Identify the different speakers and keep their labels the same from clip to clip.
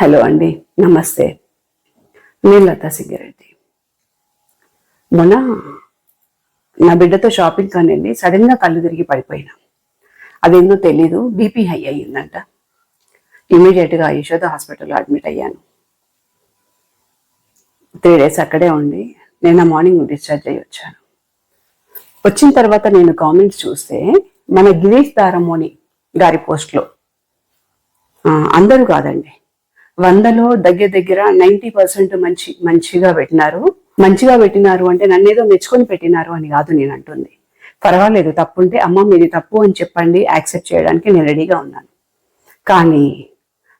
Speaker 1: Hello అండి నమస్తే. నేను లతా సింగిరెడ్డి. మొన్న నా బిడ్డతో షాపింగ్ కానీ వెళ్ళి సడన్గా కళ్ళు తిరిగి పడిపోయినా. అదేందో తెలీదు బీపీ హై అయ్యిందంట. ఇమీడియట్గా యశోద హాస్పిటల్లో అడ్మిట్ అయ్యాను. త్రీ డేస్ అక్కడే ఉండి నేను మార్నింగ్ డిశ్చార్జ్ అయ్యి వచ్చాను. వచ్చిన తర్వాత నేను కామెంట్స్ చూస్తే మన గిరీష్ దారమోని గారి పోస్ట్లో అందరూ కాదండి వందలో దగ్గర దగ్గర నైంటీ పర్సెంట్ మంచి మంచిగా పెట్టినారు. మంచిగా పెట్టినారు అంటే నన్ను ఏదో మెచ్చుకొని పెట్టినారు అని కాదు నేను అంటుంది. పర్వాలేదు తప్పు ఉంటే అమ్మ మీది తప్పు అని చెప్పండి యాక్సెప్ట్ చేయడానికి నేను రెడీగా ఉన్నాను. కానీ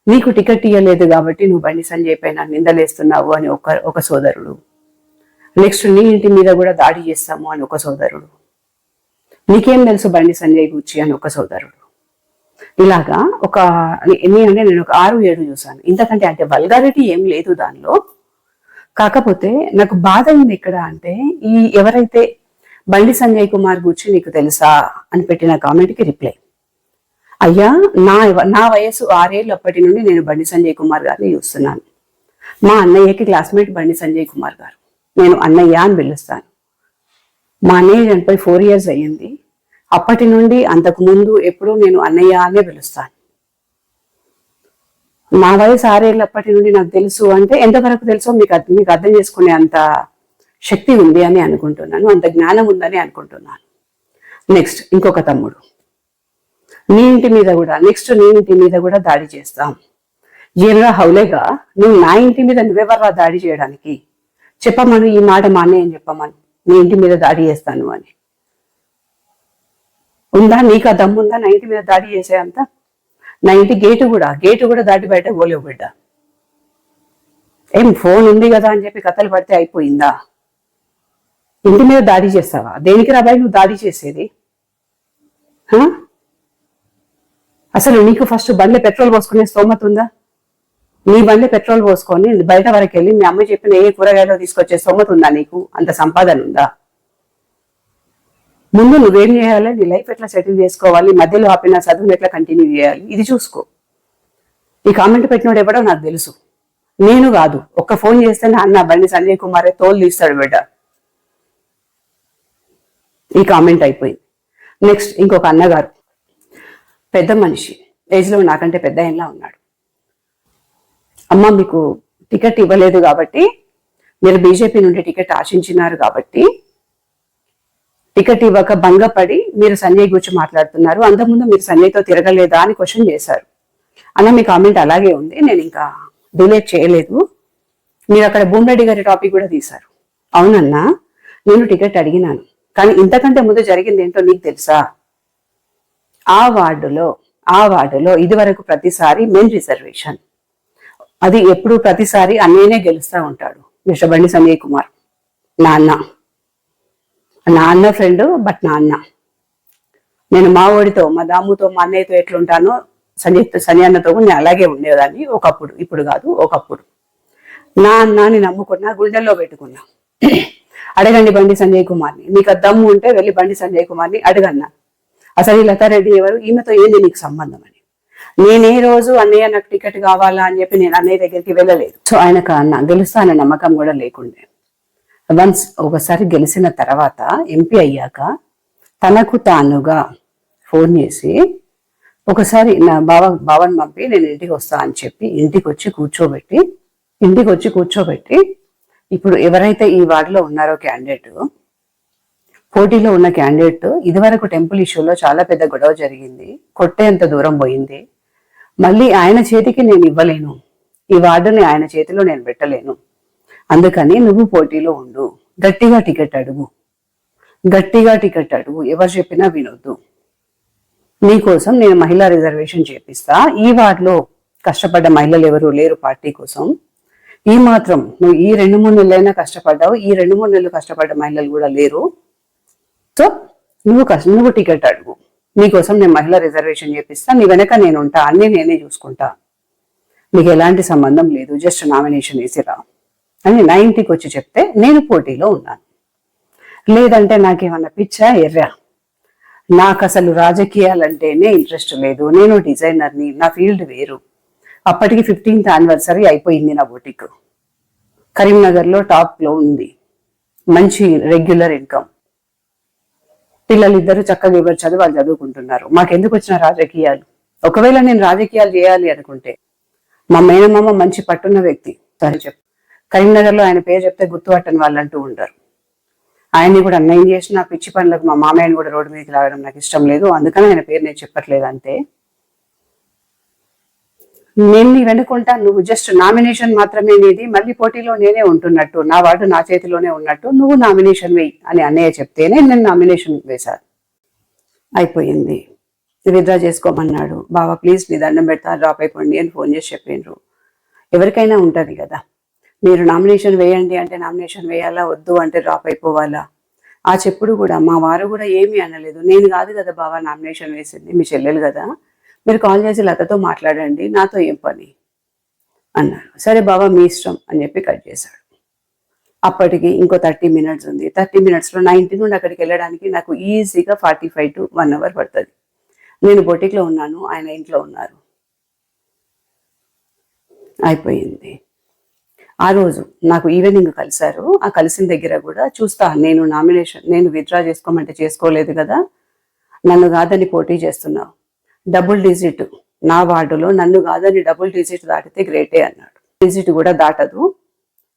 Speaker 1: నీకు టికెట్ ఇవ్వలేదు కాబట్టి నువ్వు బండి సంజయ్ పైన నిందలేస్తున్నావు అని ఒక ఒక సోదరుడు. నెక్స్ట్ నీ ఇంటి మీద కూడా దాడి చేస్తాము అని ఒక సోదరుడు. నీకేం తెలుసు బండి సంజయ్ గుచ్చి అని ఒక సోదరుడు. ఇలాగా ఒక ఎన్ని అంటే నేను ఒక ఆరు ఏడు చూసాను ఇంతకంటే అంటే వల్గారిటీ ఏం లేదు దానిలో. కాకపోతే నాకు బాధ అయింది ఎక్కడ అంటే ఈ ఎవరైతే బండి సంజయ్ కుమార్ గురించి నీకు తెలుసా అని పెట్టిన కామెంట్కి రిప్లై అయ్యా నా నా వయసు ఆరేళ్ళు అప్పటి నుండి నేను బండి సంజయ్ కుమార్ గారిని చూస్తున్నాను. మా అన్నయ్యకి క్లాస్మేట్ బండి సంజయ్ కుమార్ గారు. నేను అన్నయ్య అని పిలుస్తాను. మా అన్నయ్య చనిపోయి ఫోర్ ఇయర్స్ అయ్యింది. అప్పటి నుండి అంతకు ముందు ఎప్పుడూ నేను అన్నయ్య అనే పిలుస్తాను. నా వయసు ఆరేళ్ళు అప్పటి నుండి నాకు తెలుసు అంటే ఎంతవరకు తెలుసో మీకు మీకు అర్థం చేసుకునే అంత శక్తి ఉంది అని అనుకుంటున్నాను అంత జ్ఞానం ఉందని అనుకుంటున్నాను. నెక్స్ట్ ఇంకొక తమ్ముడు. నీ ఇంటి మీద కూడా నెక్స్ట్ నీ ఇంటి మీద కూడా దాడి చేస్తాం. ఏరా హౌలేగా నువ్వు నా ఇంటి మీద నువ్వెవర్రా దాడి చేయడానికి? చెప్పమను ఈ మాట మా అన్నయ్య అని చెప్పమను? నీ ఇంటి మీద దాడి చేస్తాను అని. ఉందా? నీకు ఆ దమ్ము ఉందా? నా మీద దాడి చేసే అంత? నా ఇంటి గేటు కూడా గేటు కూడా దాటి బయట పోలేవు బిడ్డ. ఏం ఫోన్ ఉంది కదా అని చెప్పి కథలు పడితే అయిపోయిందా? ఇంటి మీద దాడి చేస్తావా? దేనికి రాబాయి నువ్వు దాడి చేసేది? అసలు నీకు ఫస్ట్ బండ్లో పెట్రోల్ పోసుకునే స్తోమత ఉందా? నీ బండ్లో పెట్రోల్ పోసుకొని బయట వరకు వెళ్ళి మీ అమ్మ చెప్పిన ఏ కూరగాయలు తీసుకొచ్చే స్తోమత ఉందా నీకు? అంత సంపాదన ఉందా? ముందు నువ్వేం చేయాలి? నీ లైఫ్ ఎట్లా సెటిల్ చేసుకోవాలి? మధ్యలో ఆపిన చదువుని ఎట్లా కంటిన్యూ చేయాలి? ఇది చూసుకో. ఈ కామెంట్ పెట్టినోడు ఎవడో నాకు తెలుసు. నేను కాదు. ఒక్క ఫోన్ చేస్తేనే అన్న బండి సంజయ్ కుమారే తోలు తీస్తాడు బిడ్డ. ఈ కామెంట్ అయిపోయింది. నెక్స్ట్ ఇంకొక అన్నగారు. పెద్ద మనిషి. ఏజ్లో నాకంటే పెద్ద ఆయనలా ఉన్నాడు. అమ్మ మీకు టికెట్ ఇవ్వలేదు కాబట్టి మీరు బీజేపీ నుండి టికెట్ ఆశించినారు కాబట్టి టికెట్ ఇవ్వక భంగపడి మీరు సంజయ్ గురించి మాట్లాడుతున్నారు. అంతకుముందు మీరు సంజయ్తో తిరగలేదా అని క్వశ్చన్ చేశారు. అన్న మీ కామెంట్ అలాగే ఉంది. నేను ఇంకా డిలేట్ చేయలేదు. మీరు అక్కడ భూమిరెడ్డి గారి టాపిక్ కూడా తీశారు. అవునన్నా నేను టికెట్ అడిగినాను. కానీ ఇంతకంటే ముందు జరిగింది ఏంటో నీకు తెలుసా? ఆ వార్డులో ఆ వార్డులో ఇదివరకు ప్రతిసారి మెయిన్ రిజర్వేషన్ అది ఎప్పుడు ప్రతిసారి అన్నయ్యనే గెలుస్తూ ఉంటాడు. మిస్టర్ బండి సంజయ్ కుమార్. నాన్న. నా అన్న ఫ్రెండ్ బట్ నా అన్న నేను మా ఓడితో మా దాముతో మా అన్నయ్యతో ఎట్లుంటానో సంజయ్ సని అన్నతో కూడా నేను అలాగే ఉండేదాన్ని ఒకప్పుడు. ఇప్పుడు కాదు ఒకప్పుడు. నా అన్నాని నమ్ముకున్నా గుండెల్లో పెట్టుకున్నా. అడగండి బండి సంజయ్ కుమార్ని. నీకు దమ్ము ఉంటే వెళ్ళి బండి సంజయ్ కుమార్ని అడగన్నా. అసలు ఈ లతారెడ్డి ఎవరు? ఈమెతో ఏంది నీకు సంబంధం అని. నేనే రోజు అన్నయ్య నాకు టికెట్ కావాలా అని చెప్పి నేను అన్నయ్య దగ్గరికి వెళ్ళలేదు. సో ఆయనకు అన్న గెలుస్తా అనే నమ్మకం కూడా లేకుండే. వన్స్ ఒకసారి గెలిచిన తర్వాత ఎంపీ అయ్యాక తనకు తానుగా ఫోన్ చేసి ఒకసారి నా బావ బావని పంపి నేను ఇంటికి వస్తా అని చెప్పి ఇంటికి వచ్చి కూర్చోబెట్టి ఇంటికి వచ్చి కూర్చోబెట్టి ఇప్పుడు ఎవరైతే ఈ వార్డులో ఉన్నారో క్యాండిడేట్ పోటీలో ఉన్న క్యాండిడేట్ ఇదివరకు టెంపుల్ ఇష్యూలో చాలా పెద్ద గొడవ జరిగింది కొట్టేంత దూరం పోయింది. మళ్ళీ ఆయన చేతికి నేను ఇవ్వలేను. ఈ వార్డుని ఆయన చేతిలో నేను పెట్టలేను. అందుకని నువ్వు పోటీలో ఉండు. గట్టిగా టికెట్ అడుగు. గట్టిగా టికెట్ అడుగు. ఎవరు చెప్పినా వినొద్దు. నీకోసం నేను మహిళా రిజర్వేషన్ చేపిస్తా. ఈ వార్డులో కష్టపడ్డ మహిళలు ఎవరు లేరు పార్టీ కోసం. ఈ మాత్రం నువ్వు ఈ రెండు మూడు నెలలైనా కష్టపడ్డావు. ఈ రెండు మూడు నెలలు కష్టపడ్డ మహిళలు కూడా లేరు. సో నువ్వు కష్ట నువ్వు టికెట్ అడుగు. నీకోసం నేను మహిళా రిజర్వేషన్ చేపిస్తా. నీ వెనక నేను ఉంటా. అన్ని నేనే చూసుకుంటా. నీకు ఎలాంటి సంబంధం లేదు. జస్ట్ నామినేషన్ వేసిరా అని నా ఇంటికి వచ్చి చెప్తే నేను పోటీలో ఉన్నాను. లేదంటే నాకేమన్నా పిచ్చా ఎర్రా? నాకు అసలు రాజకీయాలంటేనే ఇంట్రెస్ట్ లేదు. నేను డిజైనర్ని నా ఫీల్డ్ వేరు. అప్పటికి ఫిఫ్టీన్త్ యానివర్సరీ అయిపోయింది నా బొటిక్. కరీంనగర్లో టాప్లో ఉంది. మంచి రెగ్యులర్ ఇన్కమ్. పిల్లలిద్దరూ చక్కగా ఎవరు చదువు వాళ్ళు చదువుకుంటున్నారు. మాకెందుకు వచ్చిన రాజకీయాలు? ఒకవేళ నేను రాజకీయాలు చేయాలి అనుకుంటే. మా మేనమామ మంచి పట్టున్న వ్యక్తి. సరే చెప్పు. కరీంనగర్లో ఆయన పేరు చెప్తే గుర్తుపట్టని వాళ్ళు అంటూ ఉంటారు. ఆయన్ని కూడా నేను చేసిన పిచ్చి పనులకు మా మామయ్యని కూడా రోడ్డు మీదకి లాగడం నాకు ఇష్టం లేదు. అందుకని ఆయన పేరు నేను చెప్పట్లేదు అంతే. నేను నీ వెనుకుంటా నువ్వు జస్ట్ నామినేషన్ మాత్రమే నీది. మళ్ళీ పోటీలో నేనే ఉంటున్నట్టు నా వార్డు నా చేతిలోనే ఉన్నట్టు నువ్వు నామినేషన్ వేయి అని అన్నయ్య చెప్తేనే నేను నామినేషన్ వేశాను అయిపోయింది. విత్డ్రా చేసుకోమన్నాడు. బాబా ప్లీజ్ మీ దండం పెడతా డ్రాప్ అయిపోండి అని ఫోన్ చేసి చెప్పిండ్రు. ఎవరికైనా ఉంటుంది కదా. మీరు నామినేషన్ వేయండి అంటే నామినేషన్ వేయాలా? వద్దు అంటే డ్రాప్ అయిపోవాలా? ఆ చెప్పుడు కూడా మా వారు కూడా ఏమీ అనలేదు. నేను కాదు కదా బాబా నామినేషన్ వేసింది మీ చెల్లెలు కదా. మీరు కాల్ చేసి లతతో మాట్లాడండి నాతో ఏం పని? అన్నారు. సరే బాబా మీ ఇష్టం అని చెప్పి కట్ చేశాడు. అప్పటికి ఇంకో థర్టీ మినిట్స్ ఉంది. థర్టీ మినిట్స్లో నైన్టీ నుండి అక్కడికి వెళ్ళడానికి నాకు ఈజీగా forty five to one hour పడుతుంది. నేను బొటిక్లో ఉన్నాను ఆయన ఇంట్లో ఉన్నారు. అయిపోయింది. ఆ రోజు నాకు ఈవినింగ్ కలిశారు. ఆ కలిసిన దగ్గర కూడా చూస్తా నేను నామినేషన్ నేను విత్డ్రా చేసుకోమంటే చేసుకోలేదు కదా. నన్ను కాదని పోటీ చేస్తున్నావు. డబుల్ డిజిట్ నా వార్డులో నన్ను కాదని డబుల్ డిజిట్ దాటితే గ్రేటే అన్నాడు. డిజిట్ కూడా దాటదు.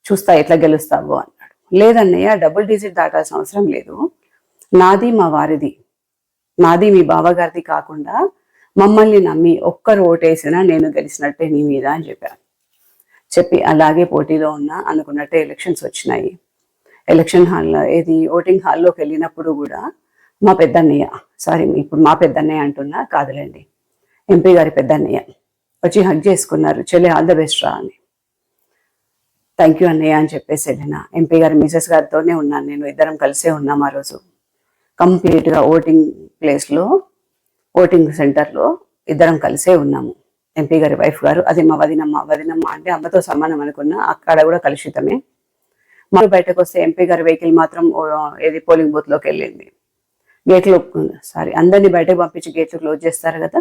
Speaker 1: చూస్తా ఎట్లా గెలుస్తావు అన్నాడు. లేదన్నయ్య డబుల్ డిజిట్ దాటాల్సిన అవసరం లేదు. నాది మా వారిది. నాది మీ బావగారిది కాకుండా మమ్మల్ని నమ్మి ఒక్కరు ఓటేసినా నేను గెలిచినట్టే నీ మీద అని చెప్పాను. చెప్పి అలాగే పోటీలో ఉన్నా అనుకున్నట్టే ఎలక్షన్స్ వచ్చినాయి. ఎలక్షన్ హాల్లో ఏది? ఓటింగ్ హాల్లోకి వెళ్ళినప్పుడు కూడా మా పెద్దన్నయ్య సారీ ఇప్పుడు మా పెద్దన్నయ్య అంటున్నా కాదులేండి. ఎంపీ గారి పెద్దన్నయ్య వచ్చి హగ్ చేసుకున్నారు. చెల్లి ఆల్ ద బెస్ట్ రా అని. థ్యాంక్ యూ అన్నయ్య అని చెప్పేసి వెళ్ళిన. ఎంపీ గారి మిసెస్ గారితోనే ఉన్నాను నేను ఇద్దరం కలిసే ఉన్నాం ఆ రోజు. కంప్లీట్గా ఓటింగ్ ప్లేస్లో ఓటింగ్ సెంటర్లో ఇద్దరం కలిసే ఉన్నాము. ఎంపీ గారి వైఫ్ గారు అది మా వదినమ్మ వదినమ్మ అంటే అమ్మతో సమానం అనుకున్నా అక్కడ కూడా కలుషితమే. మరి బయటకు వస్తే ఎంపీ గారి వెహికల్ మాత్రం ఓ, ఏది పోలింగ్ బూత్లోకి వెళ్ళింది. గేట్లు సారీ అందరినీ బయటకు పంపించి గేట్లు క్లోజ్ చేస్తారు కదా.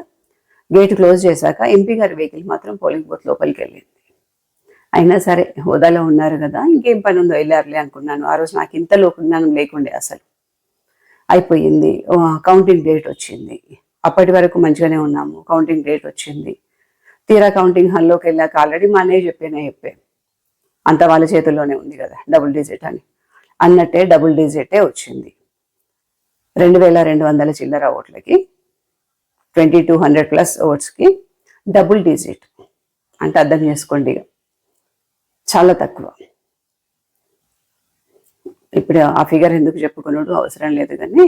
Speaker 1: గేట్ క్లోజ్ చేశాక ఎంపీ గారి వెహికల్ మాత్రం పోలింగ్ బూత్ లోపలికి వెళ్ళింది. అయినా సరే హోదాలో ఉన్నారు కదా ఇంకేం పని ఉందో వెళ్ళారులే అనుకున్నాను. ఆ రోజు నాకు ఇంత లోకజ్ఞానం లేకుండే అసలు. అయిపోయింది. కౌంటింగ్ డేట్ వచ్చింది. అప్పటి వరకు మంచిగానే ఉన్నాము. కౌంటింగ్ డేట్ వచ్చింది. తీరా కౌంటింగ్ హాల్లోకి వెళ్ళాక ఆల్రెడీ మా అన్నయ్య చెప్పేనే చెప్పే అంత వాళ్ళ చేతుల్లోనే ఉంది కదా డబుల్ డిజిట్ అని. అన్నట్టే డబుల్ డిజిటే వచ్చింది. రెండు వేల రెండు వందల చిల్లర ఓట్లకి ట్వంటీ టూ హండ్రెడ్ ప్లస్ ఓట్స్కి డబుల్ డిజిట్ అంటే అర్థం చేసుకోండి చాలా తక్కువ. ఇప్పుడు ఆ ఫిగర్ ఎందుకు చెప్పుకున్నాడు అవసరం లేదు కానీ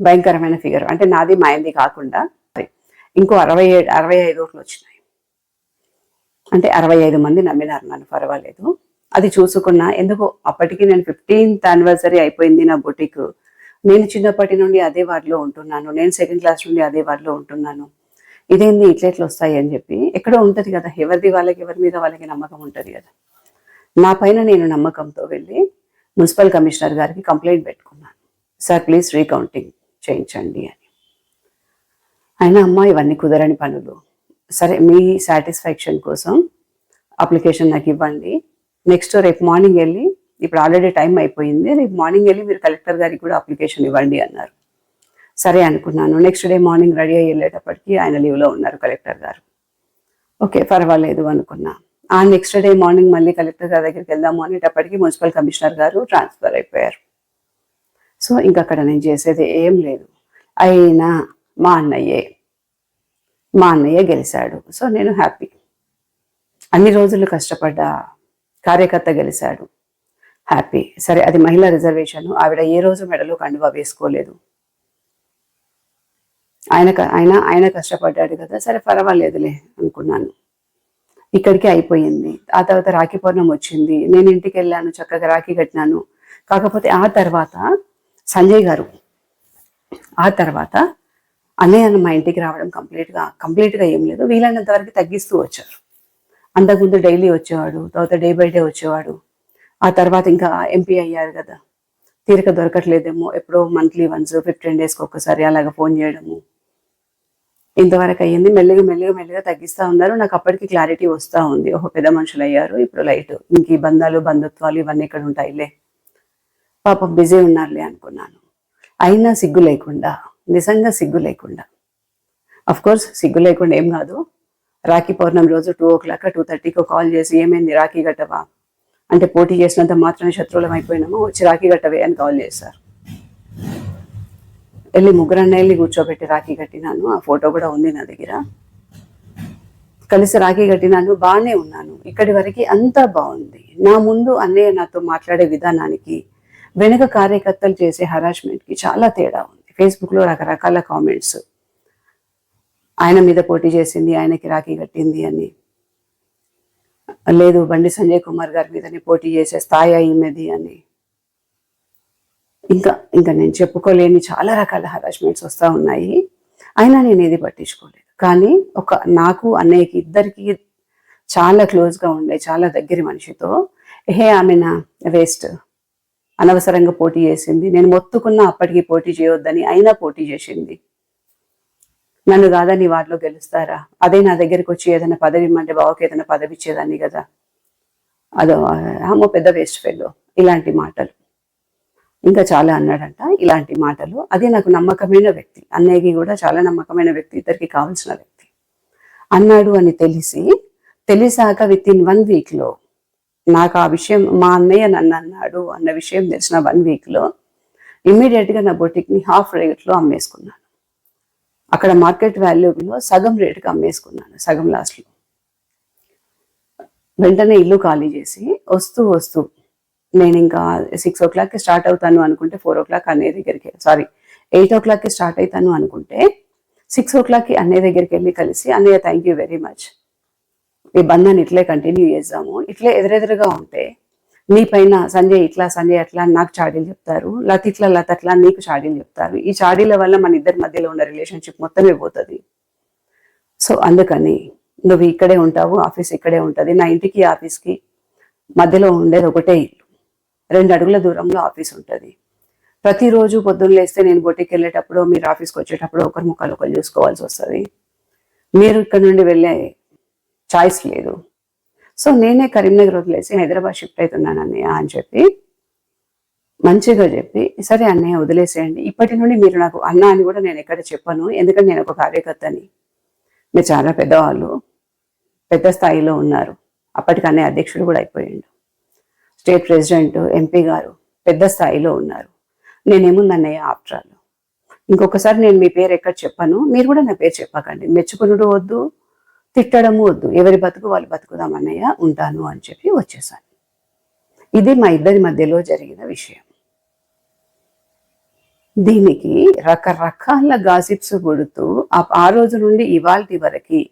Speaker 1: భయంకరమైన ఫిగర్ అంటే నాది మాయంది కాకుండా ఇంకో అరవై ఏడు అరవై ఐదు ఓట్లు వచ్చినాయి. అంటే అరవై ఐదు మంది నమ్మినారు నన్ను పర్వాలేదు. అది చూసుకున్నా ఎందుకో అప్పటికి నేను ఫిఫ్టీన్త్ యానివర్సరీ అయిపోయింది నా బొటిక్ నేను చిన్నప్పటి నుండి అదే వార్డులో ఉంటున్నాను. నేను సెకండ్ క్లాస్ నుండి అదే వార్డులో ఉంటున్నాను. ఇదేంది ఇట్లా వస్తాయి అని చెప్పి ఎక్కడో ఉంటుంది కదా ఎవరిది వాళ్ళకి ఎవరి మీద వాళ్ళకి నమ్మకం ఉంటుంది కదా. నా పైన నేను నమ్మకంతో వెళ్ళి మున్సిపల్ కమిషనర్ గారికి కంప్లైంట్ పెట్టుకున్నాను. సార్ ప్లీజ్ రీకౌంటింగ్ చేయించండి అని. అయినా అమ్మ ఇవన్నీ కుదరని పనులు. సరే మీ సాటిస్ఫాక్షన్ కోసం అప్లికేషన్ నాకు ఇవ్వండి. నెక్స్ట్ రేపు మార్నింగ్ వెళ్ళి ఇప్పుడు ఆల్రెడీ టైం అయిపోయింది. రేపు మార్నింగ్ వెళ్ళి మీరు కలెక్టర్ గారికి కూడా అప్లికేషన్ ఇవ్వండి అన్నారు. సరే అనుకున్నాను. నెక్స్ట్ డే మార్నింగ్ రెడీ అయ్యి వెళ్ళేటప్పటికి ఆయన లీవ్లో ఉన్నారు కలెక్టర్ గారు. ఓకే పర్వాలేదు అనుకున్నా. ఆ నెక్స్ట్ డే మార్నింగ్ మళ్ళీ కలెక్టర్ గారి దగ్గరికి వెళ్దాము అనేటప్పటికి మున్సిపల్ కమిషనర్ గారు ట్రాన్స్ఫర్ అయిపోయారు. సో ఇంక అక్కడ నేను చేసేది ఏం లేదు. అయినా మా అన్నయ్యే మా అన్నయ్య గెలిచాడు సో నేను హ్యాపీ. అన్ని రోజులు కష్టపడ్డ కార్యకర్త గెలిచాడు హ్యాపీ. సరే అది మహిళా రిజర్వేషన్. ఆవిడ ఏ రోజు మెడలో కండువా వేసుకోలేదు. ఆయన ఆయన ఆయన కష్టపడ్డాడు కదా. సరే పర్వాలేదులే అనుకున్నాను. ఇక్కడికి అయిపోయింది. ఆ తర్వాత రాఖీ పౌర్ణం వచ్చింది. నేను ఇంటికి వెళ్ళాను చక్కగా రాఖీ కట్టినాను. కాకపోతే ఆ తర్వాత సంజయ్ గారు ఆ తర్వాత అన్నయ్య మా ఇంటికి రావడం కంప్లీట్గా కంప్లీట్గా ఏం లేదు. వీలైనంత వరకు తగ్గిస్తూ వచ్చారు. అంతకుముందు డైలీ వచ్చేవాడు తర్వాత డే బై డే వచ్చేవాడు. ఆ తర్వాత ఇంకా ఎంపీ అయ్యారు కదా. తీరిక దొరకట్లేదేమో ఎప్పుడో మంత్లీ వన్స్ ఫిఫ్టీన్ డేస్కి ఒక్కసారి అలాగ ఫోన్ చేయడము. ఇంతవరకు అయ్యింది. మెల్లిగా మెల్లిగా మెల్లిగా తగ్గిస్తా ఉన్నారు. నాకు అప్పటికి క్లారిటీ వస్తూ ఉంది. ఒక పెద్ద మనుషులు అయ్యారు. ఇప్పుడు లైట్ ఇంక ఈ బంధాలు బంధుత్వాలు ఇవన్నీ ఇక్కడ ఉంటాయిలే. పాపం బిజీ ఉన్నారులే అనుకున్నాను. అయినా సిగ్గు లేకుండా నిజంగా సిగ్గు లేకుండా. అఫ్ కోర్స్ సిగ్గు లేకుండా ఏం కాదు. రాఖీ పౌర్ణమి రోజు టూ ఓ క్లాక్ టూ థర్టీకి కాల్ చేసి ఏమైంది రాఖీ గట్టవా అంటే పోటీ చేసినంత మాత్రమే శత్రువులం అయిపోయినాము? వచ్చి రాఖీ గట్టవే అని కాల్ చేశారు. వెళ్ళి ముగ్గురన్న వెళ్ళి కూర్చోబెట్టి రాఖీ కట్టినాను. ఆ ఫోటో కూడా ఉంది నా దగ్గర. కలిసి రాఖీ కట్టినాను బాగానే ఉన్నాను. ఇక్కడి వరకు అంతా బాగుంది. నా ముందు అన్నయ్య నాతో మాట్లాడే విధానానికి వెనుక కార్యకర్తలు చేసే హరాస్మెంట్కి చాలా తేడా ఉంది. ఫేస్బుక్లో రకరకాల కామెంట్స్ ఆయన మీద పోటీ చేసింది ఆయనకి రాఖీ కట్టింది అని. లేదు బండి సంజయ్ కుమార్ గారి మీదని పోటీ చేసే స్థాయి ఈమెది అని. ఇంకా ఇంకా నేను చెప్పుకోలేని చాలా రకాల హరాస్మెంట్స్ వస్తూ ఉన్నాయి. అయినా నేను ఏది పట్టించుకోలేదు. కానీ ఒక నాకు అన్నయ్యకి ఇద్దరికి చాలా క్లోజ్గా ఉండే చాలా దగ్గర మనిషితో హే ఆమె నా వేస్ట్ అనవసరంగా పోటీ చేసింది. నేను మొత్తుకున్న అప్పటికి పోటీ చేయొద్దని అయినా పోటీ చేసింది. నన్ను కాదని వాటిలో గెలుస్తారా? అదే నా దగ్గరికి వచ్చి ఏదైనా పదవి ఇమ్మంటే బావకి ఏదైనా పదవి ఇచ్చేదాన్ని కదా. అదో ఆమె పెద్ద వేస్ట్ ఫెల్లో. ఇలాంటి మాటలు. ఇంకా చాలా అన్నాడంట ఇలాంటి మాటలు. అదే నాకు నమ్మకమైన వ్యక్తి. అన్నయ్యకి కూడా చాలా నమ్మకమైన వ్యక్తి. ఇద్దరికి కావాల్సిన వ్యక్తి. అన్నాడు అని తెలిసి తెలిసాక విత్ ఇన్ వన్ వీక్లో నాకు ఆ విషయం మా అన్నయ్య నన్ను అన్నాడు అన్న విషయం తెలిసిన వన్ వీక్లో ఇమ్మీడియట్గా నా బొటిక్ని హాఫ్ రేట్లో అమ్మేసుకున్నాను. అక్కడ మార్కెట్ వాల్యూలో సగం రేటుకి అమ్మేసుకున్నాను సగం లాస్ట్లో వెంటనే ఇల్లు ఖాళీ చేసి వస్తూ వస్తూ నేను ఇంకా సిక్స్ ఓ క్లాక్కి స్టార్ట్ అవుతాను అనుకుంటే ఫోర్ ఓ క్లాక్ అన్నయ్య దగ్గరికి సారీ ఎయిట్ ఓ క్లాక్కి స్టార్ట్ అవుతాను అనుకుంటే సిక్స్ ఓ క్లాక్కి అన్నయ్య దగ్గరికి వెళ్ళి కలిసి అన్నయ్య థ్యాంక్ యూ వెరీ మచ్ ఈ బంధాన్ని ఇట్లే కంటిన్యూ చేద్దాము. ఇట్లే ఎదురెదురుగా ఉంటే నీ పైన సంజయ్ ఇట్లా సంజయ్ అట్లా అని నాకు చాడీలు చెప్తారు. లత ఇట్లా లత అట్లా నీకు చాడీలు చెప్తారు. ఈ చాడీల వల్ల మన ఇద్దరి మధ్యలో ఉన్న రిలేషన్షిప్ మొత్తమే పోతుంది. సో అందుకని నువ్వు ఇక్కడే ఉంటావు ఆఫీస్ ఇక్కడే ఉంటుంది. నా ఇంటికి ఆఫీస్కి మధ్యలో ఉండేది ఒకటే ఇల్లు. రెండు అడుగుల దూరంలో ఆఫీస్ ఉంటుంది. ప్రతిరోజు పొద్దున్న లేస్తే నేను బొట్టికి వెళ్ళేటప్పుడు మీరు ఆఫీస్కి వచ్చేటప్పుడు ఒకరి ముఖాలు ఒకరు చూసుకోవాల్సి వస్తుంది. మీరు ఇక్కడ నుండి వెళ్ళే చాయిస్ లేదు. సో నేనే కరీంనగర్ వదిలేసి హైదరాబాద్ షిఫ్ట్ అవుతున్నాను అన్నయ్య అని చెప్పి మంచిగా చెప్పి సరే అన్నయ్య వదిలేసేయండి. ఇప్పటి నుండి మీరు నాకు అన్న అని కూడా నేను ఎక్కడ చెప్పను. ఎందుకంటే నేను ఒక కార్యకర్తని. మీరు చాలా పెద్దవాళ్ళు పెద్ద స్థాయిలో ఉన్నారు. అప్పటికి అన్నయ్య అధ్యక్షుడు కూడా అయిపోయాడు. స్టేట్ ప్రెసిడెంట్ ఎంపీ గారు పెద్ద స్థాయిలో ఉన్నారు. నేనేముందన్నయ్య ఆఫ్టర్ ఇంకొకసారి నేను మీ పేరు ఎక్కడ చెప్పను? మీరు కూడా నా పేరు చెప్పకండి. మెచ్చుకునుడు వద్దు తిట్టడము వద్దు. ఎవరి బతుకు వాళ్ళు బతుకుదాం అన్నయ్య ఉంటాను అని చెప్పి వచ్చేసాను. ఇది మా ఇద్దరి మధ్యలో జరిగిన విషయం. దీనికి రకరకాల గాసిప్స్ కొడుతూ ఆ- రోజు నుండి ఇవాల్టి వరకు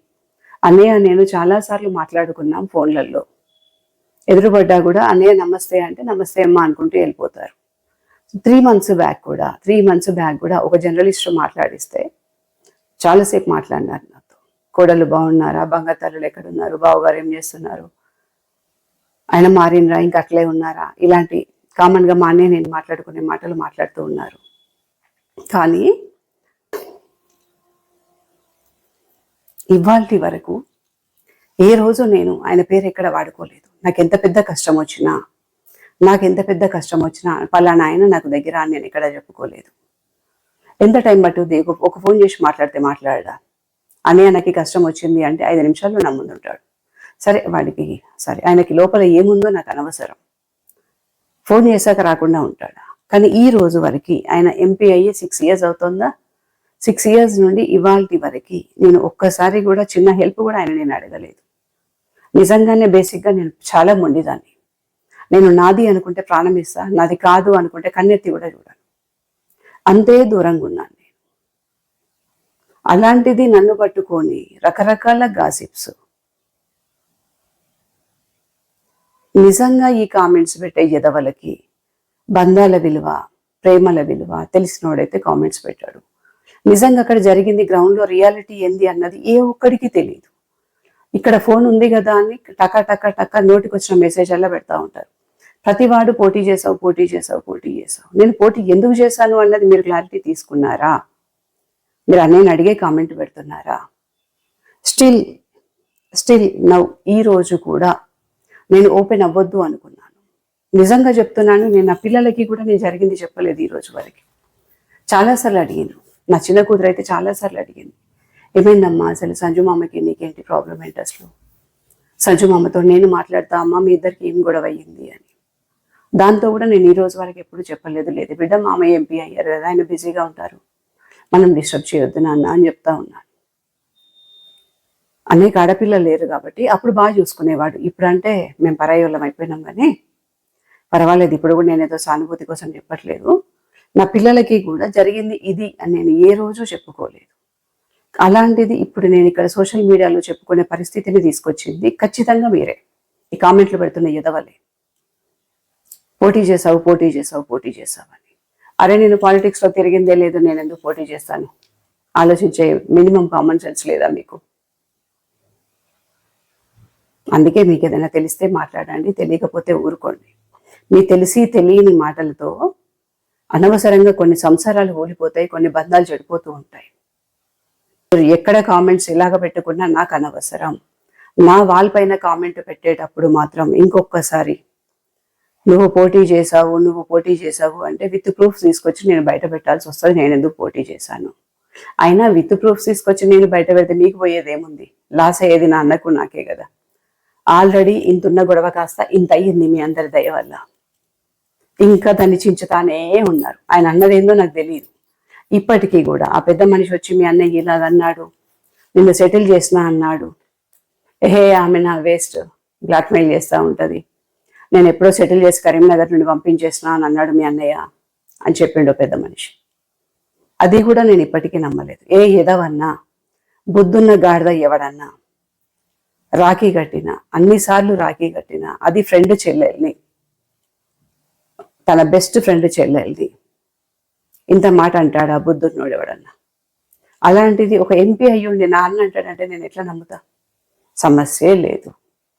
Speaker 1: అన్నయ్య నేను చాలాసార్లు మాట్లాడుకున్నాం ఫోన్లలో. ఎదురుపడ్డా కూడా అన్నయ్య నమస్తే అంటే నమస్తే అమ్మ అనుకుంటూ వెళ్ళిపోతారు. త్రీ మంత్స్ బ్యాక్ కూడా త్రీ మంత్స్ బ్యాక్ కూడా ఒక జర్నలిస్ట్ మాట్లాడిస్తే చాలాసేపు మాట్లాడినారు. కోడలు బాగున్నారా? బంగాతల్లులు ఎక్కడున్నారు? బావగారు ఏం చేస్తున్నారు? ఆయన మారినరా ఇంకా అట్లే ఉన్నారా? ఇలాంటి కామన్గా మా అన్నయ్య నేను మాట్లాడుకునే మాటలు మాట్లాడుతూ ఉన్నారు. కానీ ఇవాళ వరకు ఏ రోజు నేను ఆయన పేరు ఎక్కడ వాడుకోలేదు. నాకు ఎంత పెద్ద కష్టం వచ్చినా నాకు ఎంత పెద్ద కష్టం వచ్చినా పలానా ఆయన నాకు దగ్గర అని నేను ఎక్కడ చెప్పుకోలేదు. ఎంత టైం పట్టుద్ది? ఒక ఒక ఫోన్ చేసి మాట్లాడితే మాట్లాడదా? అన్నయ్య నాకు కష్టం వచ్చింది అంటే ఐదు నిమిషాల్లో నా ముందు ఉంటాడు. సరే వాడికి సరే ఆయనకి లోపల ఏముందో నాకు అనవసరం. ఫోన్ చేశాక రాకుండా ఉంటాడు. కానీ ఈ రోజు వరకు ఆయన ఎంపీ అయ్యి సిక్స్ ఇయర్స్ అవుతుందా? సిక్స్ ఇయర్స్ నుండి ఇవాళ వరకు నేను ఒక్కసారి కూడా చిన్న హెల్ప్ కూడా ఆయన నేను అడగలేదు. నిజంగానే బేసిక్గా నేను చాలా మొండిదాన్ని. నేను నాది అనుకుంటే ప్రాణం ఇస్తా నాది కాదు అనుకుంటే కన్నెత్తి కూడా చూడను. అంతే దూరంగా ఉన్నాను. అలాంటిది నన్ను పట్టుకొని రకరకాల గాసిప్స్. నిజంగా ఈ కామెంట్స్ పెట్టే ఎదవలకి బంధాల విలువ ప్రేమల విలువ తెలిసినోడైతే కామెంట్స్ పెట్టాడు. నిజంగా అక్కడ జరిగింది గ్రౌండ్లో రియాలిటీ ఏంది అన్నది ఏ ఒక్కడికి తెలియదు ఇక్కడ ఫోన్ ఉంది కదా అని టక టక టక నోటికి వచ్చిన మెసేజ్ అలా పెడతా ఉంటారు. ప్రతివాడు పోటీ చేసావు పోటీ చేసావు పోటీ చేసావు. నేను పోటీ ఎందుకు చేశాను అన్నది మీరు క్లారిటీ తీసుకున్నారా? మీరు అన్నయ్యని అడిగే కామెంట్ పెడుతున్నారా? స్టిల్ స్టిల్ నవ్ ఈ రోజు కూడా నేను ఓపెన్ అవ్వద్దు అనుకున్నాను. నిజంగా చెప్తున్నాను నేను నా పిల్లలకి కూడా నేను జరిగింది చెప్పలేదు ఈ రోజు వరకు. చాలాసార్లు అడిగాను నా చిన్న కూతురు అయితే చాలాసార్లు అడిగింది. ఏమైందమ్మా అసలు సంజు మామకి నీకేంటి ప్రాబ్లం ఏంటి అసలు సంజు మామతో నేను మాట్లాడతా అమ్మ మీ ఇద్దరికి ఏం గొడవ అయ్యింది? అని. దాంతో కూడా నేను ఈ రోజు వరకు ఎప్పుడు చెప్పలేదు. లేదు బిడ్డ మామ ఎంపీ అయ్యారు కదా ఆయన బిజీగా ఉంటారు. మనం డిస్టర్బ్ చేయొద్దు నాన్న అని చెప్తా ఉన్నాను అనేక ఆడపిల్లలు లేరు కాబట్టి అప్పుడు బాగా చూసుకునేవాడు. ఇప్పుడంటే మేము పరాయి అయిపోయినాం కానీ పర్వాలేదు ఇప్పుడు కూడా నేను ఏదో సానుభూతి కోసం చెప్పట్లేదు. నా పిల్లలకి కూడా జరిగింది ఇది అని నేను ఏ రోజు చెప్పుకోలేదు. అలాంటిది ఇప్పుడు నేను ఇక్కడ సోషల్ మీడియాలో చెప్పుకునే పరిస్థితిని తీసుకొచ్చింది ఖచ్చితంగా మీరే. ఈ కామెంట్లు పెడుతున్న ఎదవలే. పోటీ చేసావు పోటీ చేసావు పోటీ చేసావు అని అరే నేను పాలిటిక్స్లో తిరిగిందే లేదు నేను ఎందుకు పోటీ చేస్తాను? ఆలోచించే మినిమం కామన్ సెన్స్ లేదా మీకు? అందుకే మీకు ఏదైనా తెలిస్తే మాట్లాడండి తెలియకపోతే ఊరుకోండి. మీ తెలిసి తెలియని మాటలతో అనవసరంగా కొన్ని సంసారాలు ఓడిపోతాయి కొన్ని బంధాలు చెడిపోతూ ఉంటాయి. మీరు ఎక్కడ కామెంట్స్ ఇలాగ పెట్టుకున్నా నాకు అనవసరం. నా వాల్ పైన కామెంట్ పెట్టేటప్పుడు మాత్రం ఇంకొకసారి నువ్వు పోటీ చేసావు నువ్వు పోటీ చేసావు అంటే విత్ ప్రూఫ్స్ తీసుకొచ్చి నేను బయట పెట్టాల్సి వస్తుంది నేను ఎందుకు పోటీ చేశాను? అయినా విత్ ప్రూఫ్స్ తీసుకొచ్చి నేను బయట పెడితే మీకు పోయేది ఏముంది? లాస్ అయ్యేది నా అన్నకు నాకే కదా. ఆల్రెడీ ఇంతున్న గొడవ కాస్త ఇంత అయ్యింది మీ అందరి దయ వల్ల. ఇంకా దాన్ని చించుతానే ఉన్నారు. ఆయన అన్నది ఏందో నాకు తెలియదు ఇప్పటికీ కూడా ఆ పెద్ద మనిషి వచ్చి మీ అన్నయ్య ఇలాగ అన్నాడు నిన్ను సెటిల్ చేసినా అన్నాడు. ఏహే ఆమె నా వేస్ట్ బ్లాక్మెయిల్ చేస్తూ ఉంటుంది. నేను ఎప్పుడో సెటిల్ చేసి కరీంనగర్ నుండి పంపించేసిన అని అన్నాడు మీ అన్నయ్య అని చెప్పిండు పెద్ద మనిషి. అది కూడా నేను ఇప్పటికీ నమ్మలేదు. ఏ ఎదవన్నా బుద్ధున్న గాడిద ఎవడన్నా రాఖీ కట్టిన అన్నిసార్లు రాఖీ కట్టిన అది ఫ్రెండ్ చెల్లెల్ని తన బెస్ట్ ఫ్రెండ్ చెల్లెల్ది ఇంత మాట అంటాడా బుద్ధున్నోడు ఎవడన్నా? అలాంటిది ఒక ఎంపీ అయ్యుండి నా అన్న అంటాడంటే నేను ఎట్లా నమ్ముతా? సమస్యే లేదు.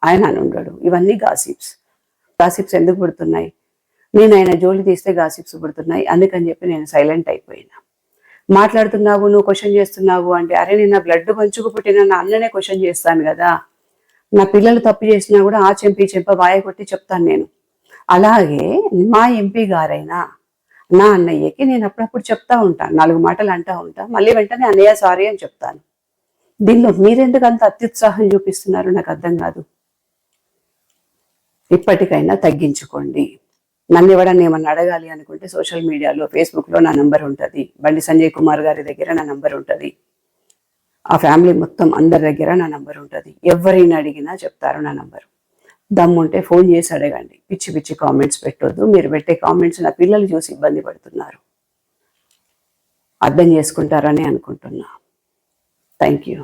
Speaker 1: ఆయన అని ఉండడు. ఇవన్నీ గాసిప్స్. గాసిప్స్ ఎందుకు పుడుతున్నాయి? నేను ఆయన జోలి తీస్తే గాసిప్స్ పుడుతున్నాయి. అందుకని చెప్పి నేను సైలెంట్ అయిపోయినా. మాట్లాడుతున్నావు నువ్వు క్వశ్చన్ చేస్తున్నావు అంటే అరే నేను నా బ్లడ్ పంచుకు పుట్టిన నా అన్ననే క్వశ్చన్ చేస్తాను కదా. నా పిల్లలు తప్పు చేసినా కూడా ఆ చెంపి చెంప వాయ కొట్టి చెప్తాను నేను. అలాగే మా ఎంపీ గారైనా నా అన్నయ్యకి నేను అప్పుడప్పుడు చెప్తా ఉంటాను నాలుగు మాటలు అంటా ఉంటా మళ్ళీ వెంటనే అన్నయ్య సారీ అని చెప్తాను. దీనిలో మీరెందుకు అంత అత్యుత్సాహం చూపిస్తున్నారు నాకు అర్థం కాదు. ఇప్పటికైనా తగ్గించుకోండి. నన్ను ఎవడన్నా ఏమన్నా అడగాలి అనుకుంటే సోషల్ మీడియాలో ఫేస్బుక్లో నా నంబర్ ఉంటుంది. బండి సంజయ్ కుమార్ గారి దగ్గర నా నంబర్ ఉంటుంది. ఆ ఫ్యామిలీ మొత్తం అందరి దగ్గర నా నంబర్ ఉంటుంది. ఎవరైనా అడిగినా చెప్తారు నా నంబరు. దమ్ముంటే ఫోన్ చేసి అడగండి. పిచ్చి పిచ్చి కామెంట్స్ పెట్టొద్దు. మీరు పెట్టే కామెంట్స్ నా పిల్లలు చూసి ఇబ్బంది పడుతున్నారు. అర్థం చేసుకుంటారని అనుకుంటున్నా. Thank you.